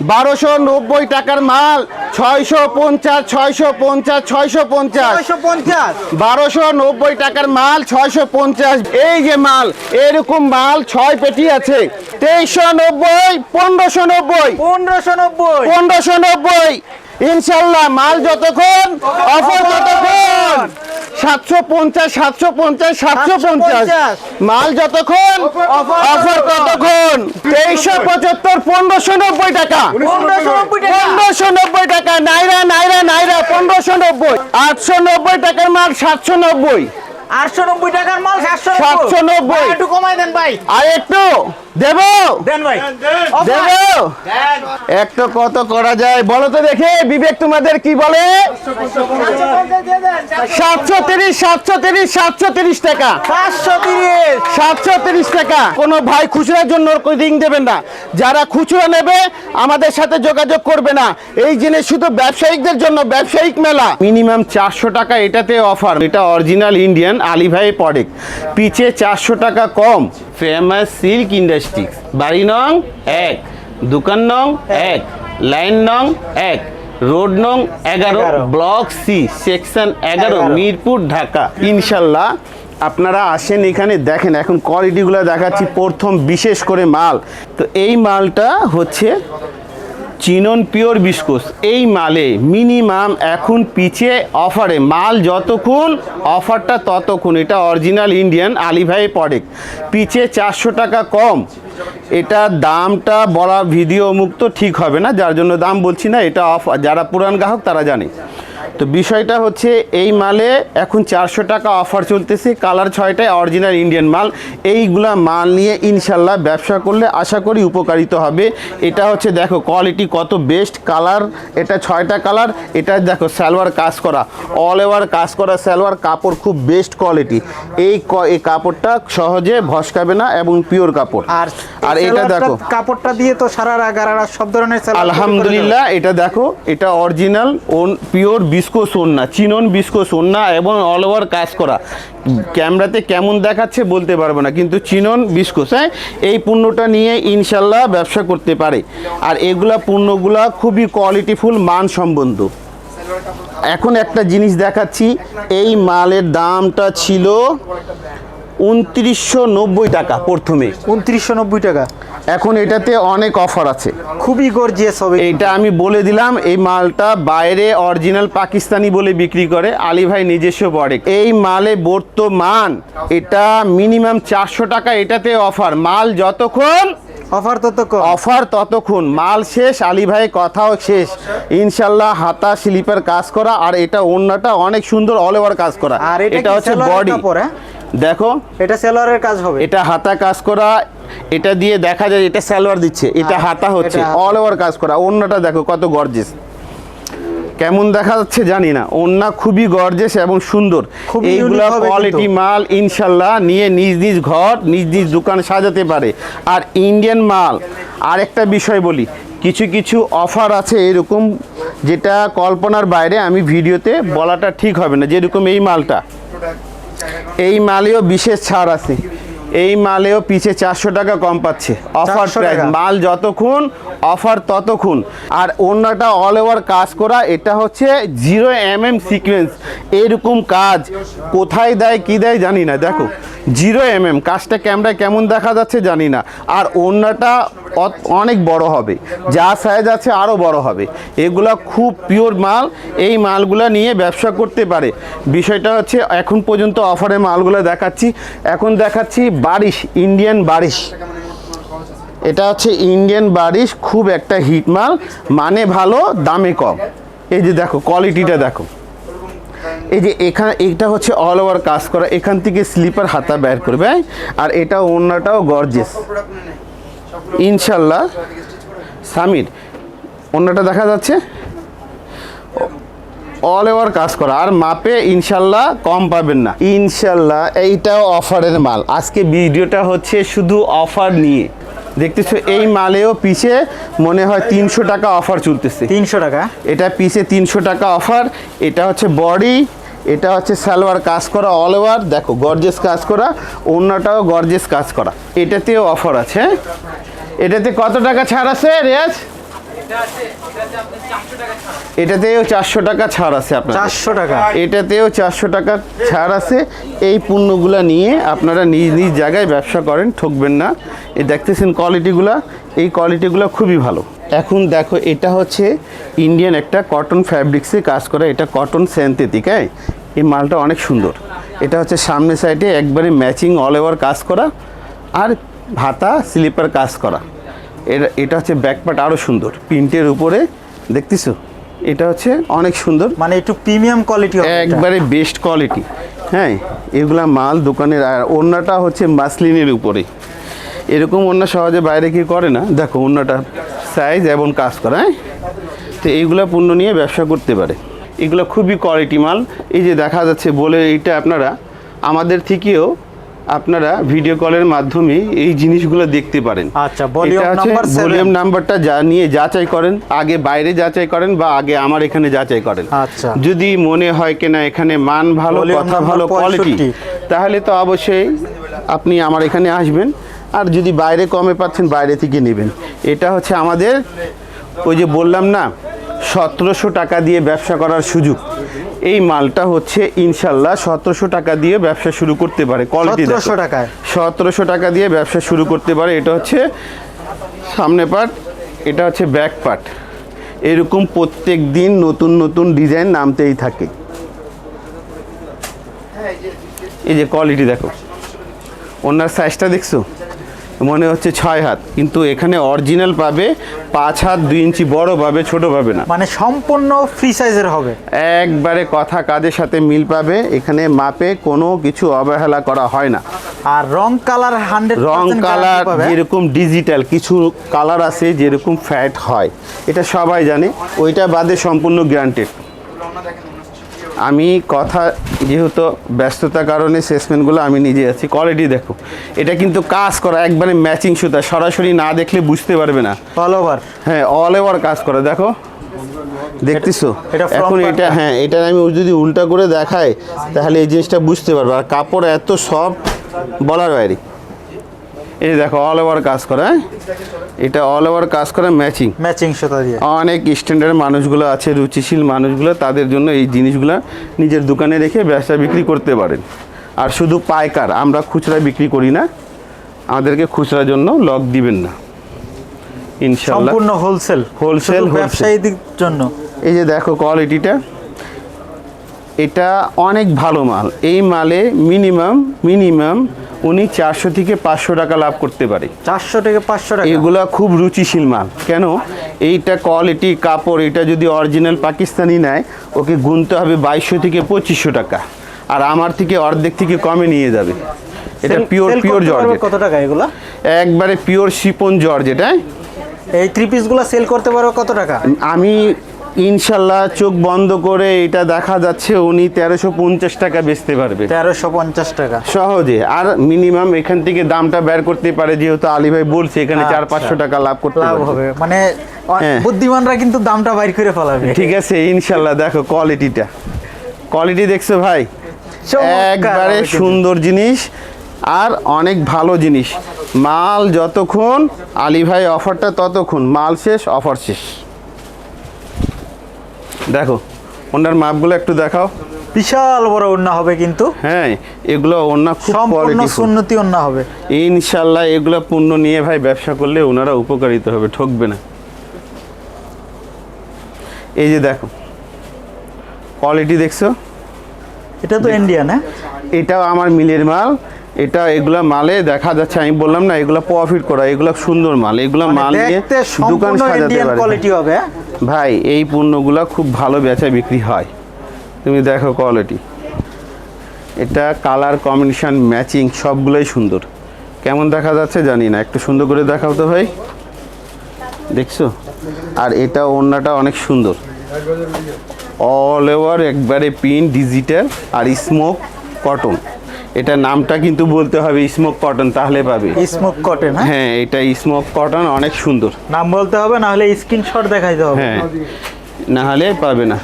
বারোশো নব্বই টাকার মাল ছয়শো পঞ্চাশ ছয়শো পঞ্চাশ ছয়শো পঞ্চাশ। পঞ্চাশ। বারোশো নব্বই টাকার মাল ছয়শো পঞ্চাশ। এই যে মাল এরকম মাল ছয় পেটি আছে। তেইশশো নব্বই পনেরোশো নব্বই। পনেরোশো নব্বই। পনেরোশো নব্বই। ইনশাল্লাহ মাল যতক্ষণ অফার ততক্ষণ। সাতশো পঞ্চাশ সাতশো পঞ্চাশ সাতশো পঞ্চাশ। 750 মাল যতক্ষণ? অফার ততক্ষণ। তেইশশো পঁচাত্তর পনেরোশো নব্বই টাকা। পনেরোশো নব্বই টাকা। নব্বই নাইরা নাইরা নাইরা পনেরোশো নব্বই। আটশো নব্বই টাকার মাল সাতশো নব্বই। আটশো নব্বই টাকার মাল সাতশো 790 ভাই, একটু কমাই দেন ভাই। আর একটু। দেবো? দেন ভাই। দেবো? একটু কত করা যায় বলো তো দেখে বিবেক তোমাদের কি বলে? সাতশো তিরিশ সাতশো তিরিশ সাতশো তিরিশ টাকা। পাঁচশো তিরিশ সাতশো তিরিশ টাকা। কোনো ভাই খুচরার জন্য রিং দেবেন না। যারা খুচরা নেবে আমাদের সাথে যোগাযোগ করবে না। এই জিনিস শুধু ব্যবসায়িকদের জন্য ব্যবসায়িক মেলা। মিনিমাম চারশো টাকা এটাতে অফার এটা অরিজিনাল ইন্ডিয়ান আলিভাই প্রোডাক্ট পিছে চারশো টাকা কম। ফেমাস সিল্ক ইন্ডাস্ট্রি বাড়ি নং এক দোকান নং এক লাইন নং এক রোড নং এগারো। ব্লক সি সেকশন এগারো। মিরপুর ঢাকা ইনশাল্লাহ আপনারা আসেন এখানে দেখেন এখন কোয়ালিটিগুলো দেখাচ্ছি প্রথম বিশেষ করে মাল তো এই মালটা হচ্ছে চিনন পিওর বিস্কুস এই মালে মিনিমাম এখন পিছিয়ে অফারে। মাল যতক্ষণ, অফারটা ততক্ষণ। এটা অরিজিনাল ইন্ডিয়ান আলিভাই প্রোডাক্ট পিছিয়ে চারশো টাকা কম। এটা দামটা বলা ভিডিও মুক্ত ঠিক হবে না। যার জন্য দাম বলছি না, এটা অফার যারা পুরান গ্রাহক তারা জানে। তো বিষয়টা হচ্ছে এই মালে এখন চারশো টাকা অফার চলতেছে। কালার ছয়টায় অরিজিনাল ইন্ডিয়ান মাল। এইগুলা মাল নিয়ে ইনশাল্লাহ ব্যবসা করলে আশা করি উপকারিত হবে। এটা হচ্ছে দেখো কোয়ালিটি কত বেস্ট কালার এটা ছয়টা কালার এটা দেখো সালোয়ার কাজ করা। অল ওভার কাজ করা সালোয়ার কাপড় খুব বেস্ট কোয়ালিটি এই এই কাপড়টা সহজে ভসকাবে না এবং পিওর কাপড়। আর আর এটা দেখো। কাপড়টা দিয়ে তো গারারা সব ধরনের আলহামদুলিল্লাহ এটা দেখো এটা অরিজিনাল ওন পিওর বিস্কো সোন্না চিনন বিস্কো সোন্না এবং অল ওভার কাজ করা। ক্যামেরাতে কেমন দেখাচ্ছে বলতে পারব না, কিন্তু চিনন বিস্কোস হ্যাঁ? এই পণ্যটা নিয়ে ইনশাল্লাহ ব্যবসা করতে পারে। আর এগুলা পণ্যগুলা খুবই কোয়ালিটিফুল মান সম্বন্ধ এখন একটা জিনিস দেখাচ্ছি, এই মালের দামটা ছিল উনত্রিশশো টাকা প্রথমে। উনত্রিশশো টাকা? এখন এটাতে অনেক অফার আছে। খুবই গর্জিয়াস হবে। এটা আমি বলে দিলাম এই মালটা বাইরে অরিজিনাল পাকিস্তানি বলে বিক্রি করে আলী ভাই নিজস্ব প্রোডাক্ট এই মালে বর্তমান এটা মিনিমাম চারশো টাকা এটাতে অফার মাল যতক্ষণ অফার ততক্ষণ। অফার ততক্ষণ। মাল শেষ আলী ভাই কথাও শেষ। ইনশাল্লাহ হাতা স্লিপার কাজ করা আর এটা অন্যটা অনেক সুন্দর অল ওভার কাজ করা। আর এটা হচ্ছে বডি হ্যাঁ? দেখো। এটা সেলোয়ারের কাজ হবে। এটা হাতা কাজ করা এটা দিয়ে দেখা যায় এটা সালোয়ার দিচ্ছে এটা হাতা হচ্ছে। অল ওভার কাজ করা। অন্যটা দেখো কত গর্জেস কেমন দেখা যাচ্ছে জানি না। ওন্না খুবই গর্জেস এবং সুন্দর। এইগুলা কোয়ালিটি মাল ইনশাল্লাহ নিয়ে নিজ নিজ ঘর নিজ নিজ দোকান সাজাতে পারে। আর ইন্ডিয়ান মাল আর একটা বিষয় বলি কিছু কিছু অফার আছে এরকম যেটা কল্পনার বাইরে আমি ভিডিওতে বলাটা ঠিক হবে না যেরকম এই মালটা। এই মালেও বিশেষ ছাড় আছে। এই মালেও পিছে চারশো টাকা কম পাচ্ছে। Offer price. মাল যতক্ষণ অফার ততক্ষণ। আর অন্যটা অল ওভার কাজ করা এটা হচ্ছে জিরো এম এম সিকোয়েন্স এরকম কাজ। কোথায় দেয় কি দেয় জানি না। দেখো জিরো এম এম কাজটা ক্যামেরায় কেমন দেখা যাচ্ছে জানি না। আর অত- অনেক বড় হবে, যা সাইজ আছে আরও বড় হবে। এগুলা খুব পিওর মাল, এই মালগুলা নিয়ে ব্যবসা করতে পারে। বিষয়টা হচ্ছে, এখন পর্যন্ত অফারে মালগুলো দেখাচ্ছি। এখন দেখাচ্ছি বারিশ ইন্ডিয়ান বারিশ। এটা হচ্ছে ইন্ডিয়ান বারিশ, খুব একটা হিট মাল মানে ভালো, দামে কম। এই যে দেখো কোয়ালিটিটা দেখো। এই যে এখানে এটা হচ্ছে অল ওভার কাজ করা এখান থেকে স্লিপার হাতা বের করবে আর এটা অন্যটাও গর্জেস ইনশাল্লাহ। সামির অন্যটা দেখা যাচ্ছে? অল ওভার কাজ করা আর মাপে ইনশাল্লাহ কম পাবেন না। ইনশাল্লাহ এইটাও অফারের মাল। আজকে ভিডিওটা হচ্ছে শুধু অফার নিয়ে। দেখতেছো এই মালেও পিছে মনে হয় তিনশো টাকা অফার চলতেছে। তিনশো টাকা? এটা পিছে তিনশো টাকা অফার এটা হচ্ছে বডি এটা হচ্ছে সালোয়ার কাজ করা অল ওভার দেখো গর্জেস কাজ করা অন্যটাও গর্জেস কাজ করা। এটাতেও অফার আছে হ্যাঁ? এটাতে কত টাকা ছাড় আছে রেয়াজ? এটাতেও চারশো টাকা ছাড় আছে আপনার চারশো টাকা। এটাতেও চারশো টাকা ছাড় আছে। এই পণ্যগুলা নিয়ে আপনারা নিজ নিজ জায়গায় ব্যবসা করেন ঠকবেন না। এই দেখতেছেন কোয়ালিটিগুলো এই কোয়ালিটিগুলো খুবই ভালো। এখন দেখো এটা হচ্ছে ইন্ডিয়ান একটা কটন ফ্যাব্রিক্সে কাজ করা এটা কটন সেন্থেটিক হ্যাঁ? এই মালটা অনেক সুন্দর। এটা হচ্ছে সামনে সাইডে একবারে ম্যাচিং অল ওভার কাজ করা আর ভাতা স্লিপার কাজ করা। এটা এটা হচ্ছে ব্যাকপার্ট আরও সুন্দর। প্রিন্টের উপরে দেখতেছো? এটা হচ্ছে অনেক সুন্দর। মানে একটু প্রিমিয়াম কোয়ালিটি একবারে বেস্ট কোয়ালিটি হ্যাঁ? এগুলা মাল দোকানের আর ওড়নাটা হচ্ছে মাসলিনের উপরে। এরকম অন্য সহজে বাইরে কি করে না। দেখো অন্যটা সাইজ এবং কাজ করা হ্যাঁ? তো এইগুলো পণ্য নিয়ে ব্যবসা করতে পারে। এগুলো খুবই কোয়ালিটি মাল। এই যে দেখা যাচ্ছে বলে এইটা আপনারা আমাদের থেকেও আপনারা ভিডিও কলের মাধ্যমে এই জিনিসগুলো দেখতে পারেন। আচ্ছা। ভলিউম নাম্বারটা যা নিয়ে যাচাই করেন আগে বাইরে যাচাই করেন বা আগে আমার এখানে যাচাই করেন। আচ্ছা। যদি মনে হয় কিনা এখানে মান ভালো কথা ভালো কোয়ালিটি তাহলে তো অবশ্যই আপনি আমার এখানে আসবেন। আর যদি বাইরে কমে পাচ্ছেন বাইরে থেকে নেবেন। এটা হচ্ছে আমাদের ওই যে বললাম না সতেরোশো টাকা দিয়ে ব্যবসা করার সুযোগ। এই মালটা হচ্ছে ইনশাল্লাহ সতেরোশো টাকা দিয়ে ব্যবসা শুরু করতে পারে। কোয়ালিটি 1700 টাকায়? সতেরোশো টাকা দিয়ে ব্যবসা শুরু করতে পারে। এটা হচ্ছে সামনে পার্ট এটা হচ্ছে ব্যাক পার্ট। এরকম প্রত্যেক দিন নতুন নতুন ডিজাইন নামতেই থাকে। এই যে কোয়ালিটি দেখো। ওনার সাইজটা দেখছ? মনে হচ্ছে ছয় হাত। কিন্তু এখানে অরিজিনাল পাবে পাঁচ হাত দুই ইঞ্চি বড় পাবে ছোট পাবে না। মানে সম্পূর্ণ ফ্রি সাইজের হবে। একবারে কথা কাজের সাথে মিল পাবে এখানে মাপে কোনো কিছু অবহেলা করা হয় না। আর রং কালার হান্ড্রেড রং কালার যেরকম ডিজিটাল কিছু কালার আছে যেরকম ফ্যাট হয়। এটা সবাই জানে ওইটা বাদে সম্পূর্ণ গ্রান্টেড আমি কথা যেহেতু ব্যস্ততার কারণে সেসমেন্টগুলো আমি নিজে আছি কোয়ালিটি দেখো। এটা কিন্তু কাজ করা একবারে ম্যাচিং সুতা সরাসরি না দেখলে বুঝতে পারবে না। অল ওভার হ্যাঁ অল ওভার কাজ করা দেখো। দেখতেছো? এখন এটা হ্যাঁ এটা আমি যদি উল্টা করে দেখাই তাহলে এই জিনিসটা বুঝতে পারব। আর কাপড় এত সব বলার বাইরে। এই দেখো অল ওভার কাজ করা হ্যাঁ? এটা অল ওভার কাজ করা ম্যাচিং ম্যাচিং সুতা দিয়ে। অনেক স্ট্যান্ডার্ড মানুষগুলো আছে রুচিশীল মানুষগুলো তাদের জন্য এই জিনিসগুলো নিজের দোকানে রেখে ব্যবসা বিক্রি করতে পারেন। আর শুধু পাইকার আমরা খুচরা বিক্রি করি না আমাদেরকে খুচরার জন্য লক দিবেন না। ইনশাল্লাহ সম্পূর্ণ হোলসেল wholesale। ব্যবসায়ীদের জন্য। এই যে দেখো কোয়ালিটিটা এটা অনেক ভালো মাল। এই মালে মিনিমাম মিনিমাম উনি চারশো থেকে পাঁচশো টাকা লাভ করতে পারে। চারশো থেকে পাঁচশো টাকা? এগুলা খুব রুচিশীল মাল। কেন? এইটা কোয়ালিটি কাপড় এটা যদি অরিজিনাল পাকিস্তানি নেয় ওকে গুনতে হবে বাইশশো থেকে পঁচিশশো টাকা। আর আমার থেকে অর্ধেক থেকে কমে নিয়ে যাবে। এটা পিওর পিওর জর্জেট কত টাকা এগুলা? একবারে পিওর শিপন জর্জেট হ্যাঁ? এই থ্রি পিসগুলো সেল করতে পারবে কত টাকা? আমি ইনশাল্লাহ চোখ বন্ধ করে এটা দেখা যাচ্ছে উনি তেরোশো পঞ্চাশ টাকা বেচতে পারবে। তেরোশো পঞ্চাশ টাকা। সহজে। আর মিনিমাম এখান থেকে দামটা বের করতে পারে যেহেতু আলী ভাই বলছে এখানে চার আচ্ছা। পাঁচশো টাকা লাভ করতে লাভ হবে। মানে হ্যাঁ। বুদ্ধিমানরা কিন্তু দামটা বাইর করে ফেলাবে। ঠিক আছে ইনশাল্লাহ দেখো কোয়ালিটিটা কোয়ালিটি দেখছ ভাই? একবারে সুন্দর জিনিস আর অনেক ভালো জিনিস। মাল যতক্ষণ আলী ভাই অফারটা ততক্ষণ। মাল শেষ অফার শেষ। দেখো ওনার মাপগুলো একটু দেখাও। বিশাল বড় ওন্না হবে কিন্তু। হ্যাঁ এগুলো অন্য খুব সম্পূর্ণ সুন্নতি ওন্না হবে। ইনশাল্লাহ এগুলো পণ্য নিয়ে ভাই ব্যবসা করলে ওনারা উপকারিত হবে ঠকবে না। এই যে দেখো কোয়ালিটি দেখছ? এটা তো ইন্ডিয়ান হ্যাঁ? এটাও আমার মিলের মাল এটা এগুলা মালে দেখা যাচ্ছে আমি বললাম না এগুলা প্রফিট করা এগুলা সুন্দর মাল এগুলা মাল মানে নিয়ে দোকান সাজাতে পারে। কোয়ালিটি হবে হ্যাঁ? ভাই, এই পণ্যগুলো খুব ভালো বেচা বিক্রি হয়। তুমি দেখো কোয়ালিটি এটা কালার কম্বিনেশান ম্যাচিং সবগুলোই সুন্দর। কেমন দেখা যাচ্ছে জানি না, একটু সুন্দর করে দেখাও তো ভাই। দেখছ? আর এটা ওড়নাটা অনেক সুন্দর। অল ওভার একবারে পিন ডিজিটাল আর স্মোক কটন এটা নামটা কিন্তু বলতে হবে স্মোক কটন তাহলে পাবে। স্মোক কটন হ্যাঁ? হ্যাঁ এটা স্মোক কটন অনেক সুন্দর। নাম বলতে হবে না হলে স্ক্রিনশট দেখাইতে হবে। হ্যাঁ না হলে পাবে না।